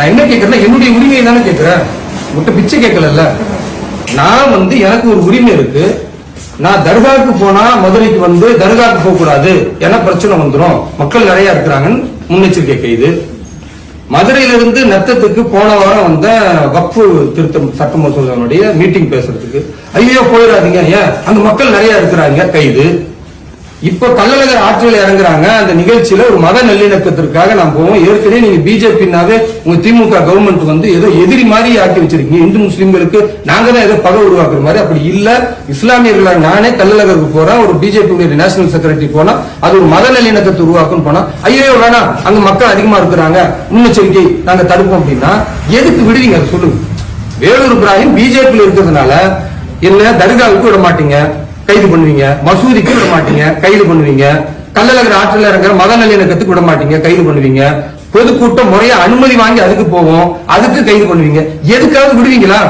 நான் என்ன கேட்கறேன்னா என்னுடைய உரிமையை தானே கேட்கிறேன் விட்டு பிச்சை கேட்கல நான் வந்து எனக்கு ஒரு உரிமை இருக்கு. நான் தர்காவுக்கு போனா மதுரைக்கு வந்து தர்காவுக்கு போக கூடாது ஏன்னா பிரச்சனை வந்துடும் மக்கள் நிறைய இருக்கிறாங்கன்னு முன்னெச்சரிக்கை கைது மதுரையிலிருந்து நத்தத்துக்கு போன வாரம் வந்த வக்ஃபு திருத்தம் சட்ட மசோதாவுடைய மீட்டிங் பேசுறதுக்கு. ஐயோ போயிடாதீங்க. ஏன்? அந்த மக்கள் நிறைய இருக்கிறாங்க. கைது. இப்ப கள்ளழகர் ஆற்றில் இறங்குறாங்க. அந்த நிகழ்ச்சியில ஒரு மத நல்லிணக்கத்திற்காக நாம் போவோம். ஏற்கனவே நீங்க பிஜேபினாவே உங்க திமுக கவர்மெண்ட் வந்து ஏதோ எதிரி மாதிரி ஆக்கி வச்சிருக்கீங்க. இந்து முஸ்லிம்களுக்கு நாங்க தான் ஏதோ பகை உருவாக்குற மாதிரி அப்படி இல்ல. இஸ்லாமியர்களாக நானே கள்ளழகருக்கு போறேன். ஒரு பிஜேபி நேஷனல் செக்ரட்டரி போனா அது ஒரு மத நல்லிணக்கத்தை உருவாக்கும் போனா ஐயோ வேணாம் அங்க மக்கள் அதிகமா இருக்கிறாங்க. முன்னெச்சரிக்கை நாங்க தடுப்போம். அப்படின்னா எதுக்கு விடுவீங்க அதை சொல்லுங்க. வேலூர் இப்ராஹிம் பிஜேபியில் இருக்கிறதுனால என்ன தர்காவுக்கு விட மாட்டீங்க? கைது பண்ணுவீங்க. மசூதிக்கு விட மாட்டீங்க. கைது பண்ணுவீங்க. கள்ளழகர் ஆற்றில் இறங்குற மத நல்லிணக்கத்துக்கு விட மாட்டீங்க. கைது பண்ணுவீங்க. பொதுக்கூட்டம் முறையா அனுமதி வாங்கி அதுக்கு போவோம். அதுக்கு கைது பண்ணுவீங்க. எதுக்காவது விடுவீங்களா?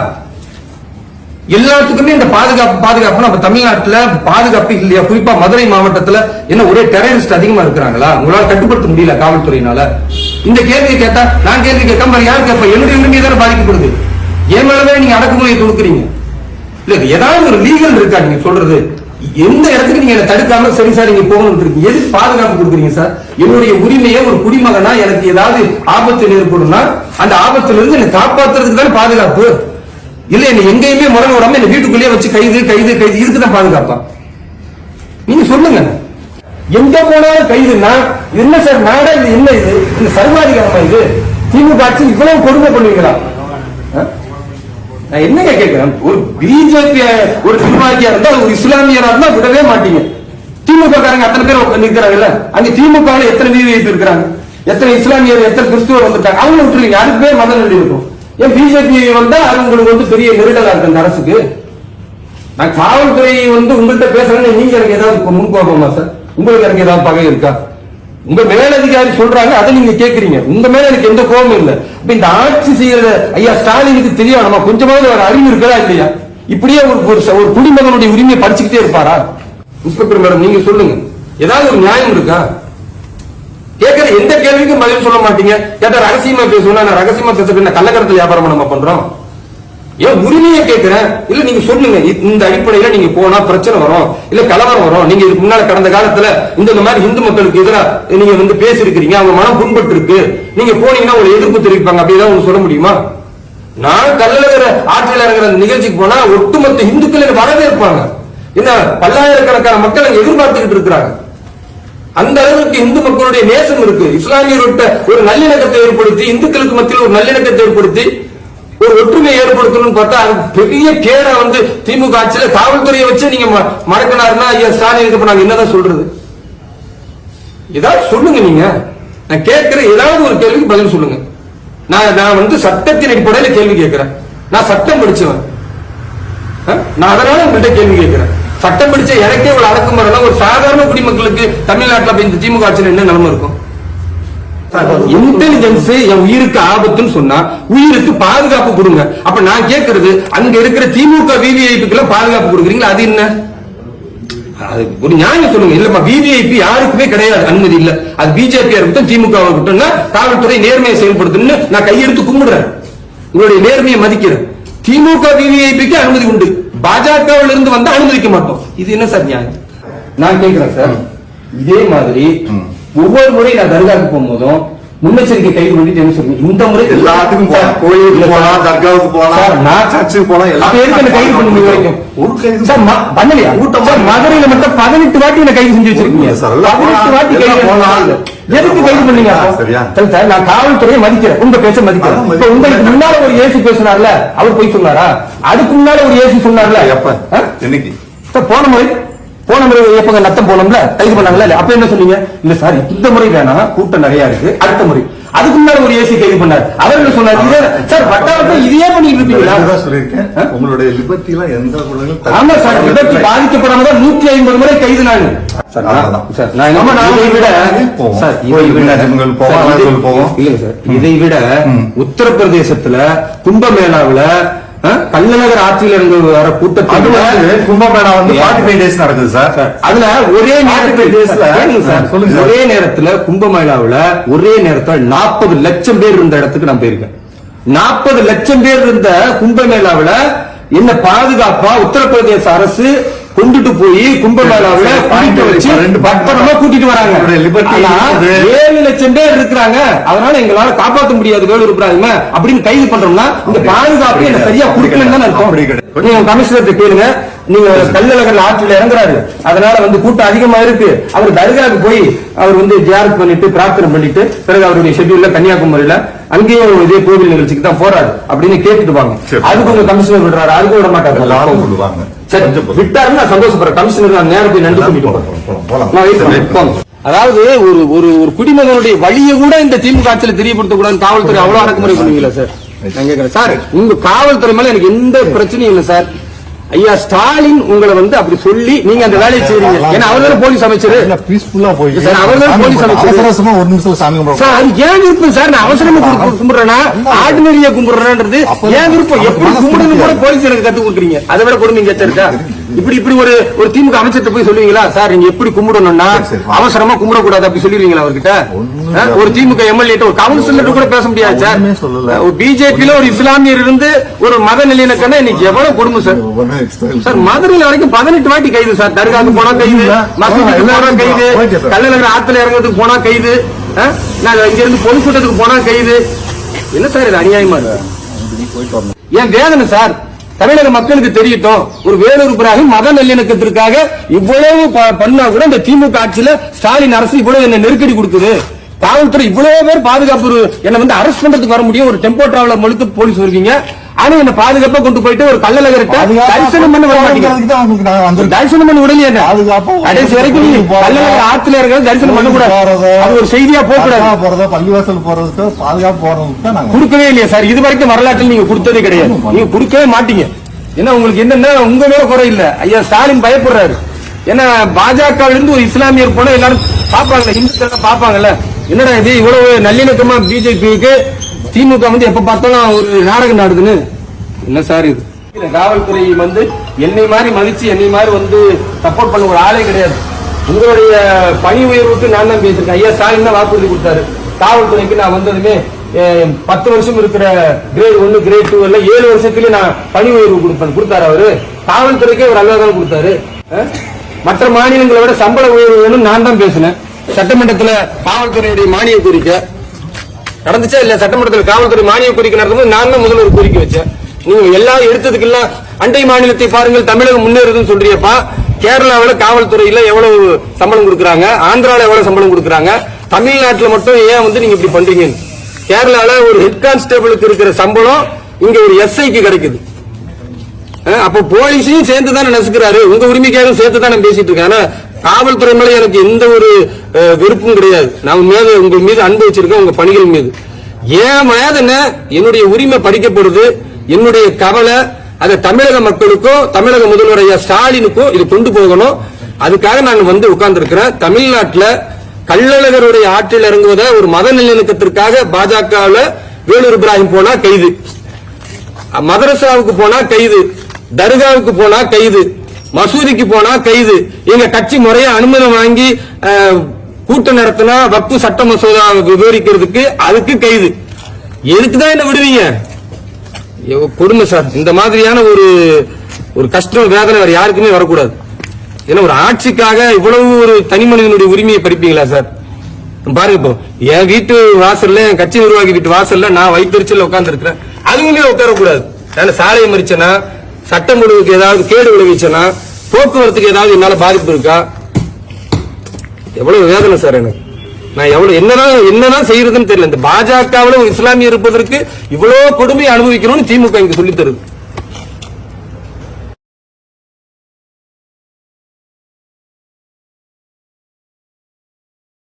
எல்லாத்துக்குமே இந்த பாதுகாப்பு பாதுகாப்பு நம்ம தமிழ்நாட்டுல பாதுகாப்பு இல்லையா? குறிப்பா மதுரை மாவட்டத்துல என்ன ஒரே டெரரிஸ்ட் அதிகமா இருக்கிறாங்களா? உங்களால கட்டுப்படுத்த முடியல காவல்துறையினால. இந்த கேள்வியை கேட்டா நான் கேள்வி கேட்காம வேற யார் கேட்பா? என்னுடைய உரிமை தானே பாதிக்கப்படுது. என் மேலவே நீங்க அடக்குமுறையை கொடுக்குறீங்க இல்ல ஏதாவது ஒரு லீகல் இருக்கா நீங்க சொல்றது? எந்த இடத்துக்கு நீங்க என்ன தடுக்காம சரி சார் நீங்க போகணும் இருக்கீங்க? எதுக்கு பாதுகாப்பு கொடுக்குறீங்க சார்? என்னுடைய உரிமையை ஒரு குடிமகனா எனக்கு ஏதாவது ஆபத்து ஏற்படும்னா அந்த ஆபத்துல இருந்து என்னை காப்பாத்துறதுக்கு தானே பாதுகாப்பு? இல்ல என்ன எங்கேயுமே முரண் விடாம என்ன வீட்டுக்குள்ளேயே வச்சு கைது கைது கைது இதுக்கு தான் பாதுகாப்பா? நீங்க சொல்லுங்க. எங்க போனாலும் கைதுன்னா என்ன சார் நாடா இது என்ன இது? இந்த சர்வாதிகாரமா இது? திமுக ஆட்சி இவ்வளவு கொடுமை பண்ணுவீங்களா? ஆ? நான் என்னங்க கேட்கிறேன்? ஒரு பிஜேபி ஒரு நிர்வாகியா இருந்தா ஒரு இஸ்லாமியரா இருந்தா விடவே மாட்டீங்க. திமுக காரங்க அத்தனை பேர் நிற்கிறாங்கல்ல அங்க திமுக எத்தனை விஐபி இருக்கிறாங்க எத்தனை இஸ்லாமியர் எத்தனை கிறிஸ்துவர் வந்துட்டாங்க? அவங்க விட்டுருங்க. அதுக்கு பேர் மத நல்லி இருக்கும் ஏன் பிஜேபி வந்தா அது உங்களுக்கு வந்து பெரிய நெருடலா இருக்கு அந்த அரசுக்கு? நான் காவல்துறை வந்து உங்கள்கிட்ட பேசுறேன்னு நீங்க எனக்கு ஏதாவது முன்கோபமா சார்? உங்களுக்கு எனக்கு ஏதாவது பகை இருக்கா? உங்க மேலதிகாரி சொல்றாங்க அதை நீங்க கேக்குறீங்க. உங்க மேல எனக்கு எந்த கோபமும் இல்ல. இப்ப இந்த ஆட்சி செய்யற ஐயா ஸ்டாலினுக்கு தெரியும் நம்ம கொஞ்சமாவது ஒரு அறிவு இருக்கா இல்லையா? இப்படியே ஒரு ஒரு ச- ஒரு குடிமகனுடைய உரிமையை படிச்சுக்கிட்டே இருப்பாரா? இன்ஸ்பெக்டர் மேடம் நீங்க சொல்லுங்க. ஏதாவது ஒரு நியாயம் இருக்கா? கேட்கிற எந்த கேள்விக்கும் பதில் சொல்ல மாட்டீங்க. கேட்டா ரகசியமா பேசுவோம். நான் ரகசியமா பேசுறது என்ன கள்ளக்கடத்தில் வியாபாரம் நம்ம பண்றோம்? ஏன் உரிமையை கேட்கிறேன்? இல்ல நீங்க சொல்லுங்க. இந்த அடிப்படையில நீங்க போனா பிரச்சனை வரும். இல்ல கலவரம் வரும். நீங்க இதுக்கு முன்னால கடந்த காலத்துல இந்த மாதிரி இந்து மக்களுக்கு எதிராக நீங்க வந்து பேசிருக்கிறீங்க அவங்க மனம் புண்பட்டு இருக்கு நீங்க போனீங்கன்னா ஒரு எதிர்ப்பு தெரிவிப்பாங்க. அப்படி ஏதாவது சொல்ல முடியுமா? நான் கல்லழகர ஆற்றில் இறங்குற அந்த நிகழ்ச்சிக்கு போனா ஒட்டுமொத்த இந்துக்கள் என்னை வரவேற்பாங்க. என்ன பல்லாயிரக்கணக்கான மக்கள் அங்க எதிர்பார்த்துக்கிட்டு இருக்கிறாங்க. அந்த அளவுக்கு இந்து மக்களுடைய நேசம் இருக்கு. இஸ்லாமியர்கிட்ட ஒரு நல்லிணக்கத்தை ஏற்படுத்தி இந்துக்களுக்கு மத்தியில் ஒரு நல்லிணக்கத்தை ஏற்படுத்தி ஒரு ஒற்றுமை ஏற்படுத்தணும்னு பார்த்தா பெரிய கேரை வந்து திமுக ஆட்சியில காவல்துறையை வச்சு நீங்க ம- ஐயா ஸ்டாலின் இது பண்ணாங்க என்னதான் சொல்றது? ஏதாவது சொல்லுங்க நீங்க. நான் கேட்கிற ஏதாவது ஒரு கேள்விக்கு பதில் சொல்லுங்க. நான் நான் வந்து சட்டத்தின் அடிப்படையில் கேள்வி கேட்கிறேன். நான் சட்டம் படிச்சவன். நான் அதனால உங்கள்கிட்ட கேள்வி கேட்கிறேன். சட்டம் படிச்ச எனக்கே ஒரு அடக்குமுறைனா ஒரு சாதாரண குடிமக்களுக்கு தமிழ்நாட்டில் இந்த திமுக ஆட்சியில் என்ன நிலைமை இருக்கும்? இன்டெலிஜென்ஸ் என் உயிருக்கு ஆபத்துன்னு சொன்னா உயிருக்கு பாதுகாப்பு கொடுங்க. அப்ப நான் கேட்கறது அங்க இருக்கிற திமுக விவிஐபிக்கு பாதுகாப்பு கொடுக்குறீங்களா? அது என்ன? அது ஒரு நியாயம் சொல்லுங்க. இல்லப்பா விவிஐபி யாருக்குமே கிடையாது. அனுமதி இல்ல. அது பிஜேபி இருக்கட்டும் திமுக இருக்கட்டும்னா காவல்துறை நேர்மையை செயல்படுத்தணும்னு நான் கையெடுத்து கும்பிடுறேன். உங்களுடைய நேர்மையை மதிக்கிறேன். திமுக விவிஐபிக்கு அனுமதி உண்டு. பாஜகவில் இருந்து வந்தா அனுமதிக்க மாட்டோம். இது என்ன சார் நியாயம்? நான் கேட்கிறேன் சார். இதே மாதிரி ஒவ்வொரு முறை நான் தர்காவுக்கு போகும்போதும் முன்னெச்சரிக்கை கைது பண்ணிட்டு என்ன சொல்றீங்க இந்த முறை எல்லாத்துக்கும் போலாம். கோயிலுக்கு போலாம். தர்காவுக்கு போலாம், நான் சர்ச்சுக்கு போலாம், எதுக்கு என்ன கைது பண்ணி வரைக்கும் ஒரு கைது. சார் பண்ணலையா? கூட்டம் சார் மதுரையில மட்டும் பதினெட்டு வாட்டி என்ன கைது செஞ்சு வச்சிருக்கீங்க. சார், பதினெட்டு வாட்டி கைது போலாம். எதுக்கு கைது பண்ணீங்க சரியா? சரி நான் காவல்துறையை மதிக்கிறேன். உங்க பேச்ச மதிக்கிறேன். இப்ப உங்களுக்கு முன்னால ஒரு ஏசி பேசினார்ல அவர் போய் சொன்னாரா? அதுக்கு முன்னால ஒரு ஏசி சொன்னார்ல? எப்ப? என்னைக்கு? போன முறை போன முறை எப்பங்க நத்தம் போனோம்ல கைது பண்ணாங்களா அப்ப என்ன சொன்னீங்க? இல்ல சார் இந்த முறை வேணாம் கூட்டம் நிறைய இருக்கு அடுத்த முறை. அதுக்கு முன்னால ஒரு ஏசி கைது பண்ணார். அவர் என்ன சொன்னார்? சார் வட்டாரத்தை இதையே பண்ணிட்டு இருப்பீங்களா? சொல்லியிருக்கேன். உங்களுடைய லிபர்ட்டி எல்லாம் எந்த குழந்தைகளும் ஆமா சார் விபத்து பாதிக்கப்படாம தான் நூத்தி ஐம்பது முறை கைது நான். சார் இதை விட உத்தரப்பிரதேசத்துல கும்பமேளாவுல கள்ளநகர் ஆற்றில் இருந்து வர கூட்டத்தில் கும்பமேளா வந்து 45 டேஸ் நடக்குது சார். அதுல ஒரே நேரத்தில். ஒரே நேரத்துல கும்பமேளாவுல ஒரே நேரத்துல நாற்பது லட்சம் பேர் இருந்த இடத்துக்கு நான் போயிருக்கேன். நாற்பது லட்சம் பேர் இருந்த கும்பமேளாவுல என்ன பாதுகாப்பா உத்தரப்பிரதேச அரசு கொண்டுட்டு போய் கும்பமேளாவுல point வச்சு பத்திரமா கூட்டிட்டு வராங்க. ஏழு லட்சம் பேர் இருக்கிறாங்க. அதனால எங்களால காப்பாற்ற முடியாது வேலூர் இப்ராஹிம அப்படின்னு கைது பண்றோம்னா இந்த பாதுகாப்பு என்ன சரியா கொடுக்கலன்னு அர்த்தம். நீங்க கமிஷனர்கிட்ட கேளுங்க. நீங்க கல்லழகர் ஆற்றில் இறங்குறாரு. அதனால வந்து கூட்டம் அதிகமா இருக்கு. அவர் தர்காவுக்கு போய் அவர் வந்து ஜியாரத் பண்ணிட்டு பிரார்த்தனை பண்ணிட்டு பிறகு அவருடைய ஷெட்யூல்ல கன்னியாகுமரியில அங்கேயும் இதே கோவில் நிகழ்ச்சிக்கு தான் போறாரு அப்படின்னு கேட்டுட்டு வாங்க. அதுக்கு உங்க கமிஷனர் விடுறாரு அதுக்கு விட மாட்டாரு. எல்லாரும் விடுவாங்க. சரி. விட்டாருன்னு நான் சந்தோஷப்படுறேன் கமிஷனர் நான் நேரத்தை நன்றி சொல்லிட்டு போறேன். அதாவது ஒரு ஒரு ஒரு குடிமகனுடைய வழியை கூட இந்த திமுக ஆட்சியில் தெரியப்படுத்த கூடாது காவல்துறை அவ்வளவு அடக்குமுறை பண்ணுவீங்களா சார்? நான் கேட்கிறேன். சார் உங்க காவல்துறை மேல எனக்கு எந்த பிரச்சனையும் இல்லை சார். ஐயா ஸ்டாலின் உங்களை வந்து அப்படி சொல்லி நீங்க அந்த வேலையை செய்றீங்க. ஏன்னா அவர் தானே போலீஸ் அமைச்சர். peaceful-ஆ போய் சார், அவர் தான் போலீஸ். அமைச்சர். அவசரமா ஒரு நிமிஷம் சாமி. சார் அது ஏன் விருப்பம் சார்? நான் அவசரமா கு- கும்பிடுறேனா ஆர்டினரியா கும்பிடுறேன்றது ஏன் விருப்பம்? எப்படி கும்பிடுன்னு கூட போலீஸ் எனக்கு கத்து கொடுக்குறீங்க. அதை விட கொடுமை இருக்கா? இப்படி இப்படி ஒரு ஒரு திமுக அமைச்சர்கிட்ட போய் சொல்லுவீங்களா சார் நீங்க எப்படி கும்பிடணும்னா. அவசரமா கும்பிடக்கூடாது அப்படி சொல்லிடுவீங்களா அவர்கிட்ட. ஒரு திமுக எம்எல்ஏ ஒரு கவுன்சிலர் கூட பேச முடியாது சார். ஒரு பிஜேபியில ஒரு இஸ்லாமியர் இருந்து ஒரு மத நிலையினக்கன்னா இன்னைக்கு எவ்வளவு கொடுமை சார் சார் மதுரையில வரைக்கும் பதினெட்டு வாட்டி கைது சார் தர்காக்கு போனா கைது. மசூதிக்கு போனா கைது. கள்ளநகர் ஆத்துல இறங்குறதுக்கு போனா கைது? நான் இங்க இருந்து பொதுக்கூட்டத்துக்கு போனா கைது என்ன சார் இது அநியாயமா இருக்கு. என் வேதனை சார் தமிழக மக்களுக்கு தெரியட்டும் ஒரு வேலூர் பிறகு மத நல்லிணக்கத்திற்காக இவ்வளவு பண்ணா கூட இந்த திமுக ஆட்சியில ஸ்டாலின் அரசு இவ்வளவு என்ன நெருக்கடி கொடுக்குது. காவல்துறை இவ்வளவு பேர் பாதுகாப்பு என்ன வந்து அரெஸ்ட் பண்றதுக்கு வர முடியும். ஒரு டெம்போ டிராவலர் முழுக்க போலீஸ் வருவீங்க ஆனா என்ன பாதுகாப்பா கொண்டு போயிட்டு ஒரு கள்ளநகர்கிட்ட தரிசனம் பண்ண வர மாட்டீங்க. தரிசனம் பண்ண பாதுகாப்பா கடைசி வரைக்கும் கள்ளநகர் ஆத்துல இருக்கிற தரிசனம் பண்ண கூடாது அது ஒரு செய்தியா போக கூடாது. போறதோ, பள்ளிவாசல் போறதுக்கு? பாதுகாப்பு போறதுக்கு கொடுக்கவே இல்லையா சார். இது வரைக்கும் வரலாற்றில் நீங்க கொடுத்ததே கிடையாது. நீங்க கொடுக்கவே மாட்டீங்க. ஏன்னா உங்களுக்கு என்னன்னா உங்க மேல குறை இல்ல. ஐயா ஸ்டாலின் பயப்படுறாரு. ஏன்னா பாஜக இருந்து ஒரு இஸ்லாமியர் போனா எல்லாரும் பாப்பாங்கல்ல இந்துக்கள் பாப்பாங்கல்ல? என்னடா இது இவ்வளவு நல்லிணக்கமா பிஜேபிக்கு திமுக வந்து எப்ப பார்த்தாலும் ஒரு நாடகம் நாடுதுன்னு? என்ன சார் இது? காவல்துறை வந்து என்னை மாதிரி மதிச்சு என்னை மாதிரி வந்து சப்போர்ட் பண்ண ஒரு ஆளே கிடையாது. உங்களுடைய பணி உயர்வுக்கு நான் தான் பேசிருக்கேன் ஐயா ஸ்டாலின் தான் வாக்குறுதி கொடுத்தாரு? காவல்துறைக்கு நான் வந்ததுமே பத்து வருஷம் இருக்கிற கிரேட் ஒன்னு கிரேட் டூ இல்ல ஏழு வருஷத்துலயே நான் பணி உயர்வு கொடுப்பேன். கொடுத்தாரு அவரு. காவல்துறைக்கே ஒரு அல்லா தான் கொடுத்தாரு மற்ற மாநிலங்களை விட சம்பள உயர்வு வேணும். நான் தான் பேசினேன். சட்டமன்றத்தில் காவல்துறையுடைய மானிய கோரிக்கை. நடந்துச்சா இல்ல சட்டமன்றத்தில் காவல்துறை மானிய கோரிக்கை நடக்கும்போது நான் தான் முதல்ல ஒரு கோரிக்கை வச்சேன். நீங்க எல்லாம் எடுத்ததுக்கு எல்லாம் அண்டை மாநிலத்தை பாருங்கள் தமிழகம் முன்னேறுதுன்னு சொல்றியப்பா. கேரளாவில் காவல்துறையில எவ்வளவு சம்பளம் கொடுக்குறாங்க? ஆந்திராவில் எவ்வளவு சம்பளம் கொடுக்குறாங்க? தமிழ்நாட்டில் மட்டும் ஏன் வந்து நீங்க இப்படி பண்றீங்கன்னு? கேரளாவில் ஒரு ஹெட் கான்ஸ்டேபிளுக்கு இருக்கிற சம்பளம் இங்க ஒரு எஸ்ஐக்கு கிடைக்குது. அப்ப போலீஸையும் சேர்த்து தானே நசுக்கிறாரு. உங்க உரிமைக்காரும் சேர்த்து தானே பேசிட்டு இருக்கேன் ஆனா காவல்துறை மேல எனக்கு எந்த ஒரு விருப்பம் வெறுப்பும் கிடையாது. நான் மேல உங்க மீது அன்பு வச்சிருக்கேன் உங்க பணிகள் மீது. ஏன் வேதனை என்னுடைய உரிமை படிக்கப்படுது. என்னுடைய கவலை அதை தமிழக மக்களுக்கும் தமிழக முதல்வர் ஐயா ஸ்டாலினுக்கும் இது கொண்டு போகணும். அதுக்காக நான் வந்து உட்கார்ந்து தமிழ்நாட்டுல கள்ளழகருடைய ஆற்றில் இறங்குவதை ஒரு மத நல்லிணக்கத்திற்காக பாஜகவுல வேலூர் இப்ராஹிம் போனா கைது. மதரசாவுக்கு போனா கைது. தர்காவுக்கு போனா கைது மசூதிக்கு போனா கைது. எங்க கட்சி முறைய அனுமதி வாங்கி கூட்டம் நடத்தினா வக்பு சட்ட மசோதா விவரிக்கிறதுக்கு அதுக்கு கைது. எதுக்குதான் என்ன விடுவீங்க? கொடுமை சார். இந்த மாதிரியான ஒரு ஒரு கஷ்டம் வேதனை வேற யாருக்குமே வரக்கூடாது. ஏன்னா ஒரு ஆட்சிக்காக இவ்வளவு ஒரு தனி மனிதனுடைய உரிமையை படிப்பீங்களா சார்? பாருங்க இப்போ என் வீட்டு வாசல்ல என் கட்சி நிர்வாகி வீட்டு வாசல்ல நான் வைத்தறிச்சல் உட்கார்ந்து இருக்கிறேன் அதுவுமே உட்காரக்கூடாது. நான் சாலையை மறிச்சேன்னா சட்டம் ஒழுங்குக்கு ஏதாவது கேடு விளைவிச்சனா போக்குவரத்துக்கு ஏதாவது என்னால பாதிப்பு இருக்கா? எவ்வளவு வேதனை சார் எனக்கு. நான் எவ்வளவு என்னதான் என்னதான் செய்யறதுன்னு தெரியல. இந்த பாஜகவுல ஒரு இருப்பதற்கு இவ்வளவு கொடுமையை அனுபவிக்கணும்னு திமுக இங்க சொல்லி தருது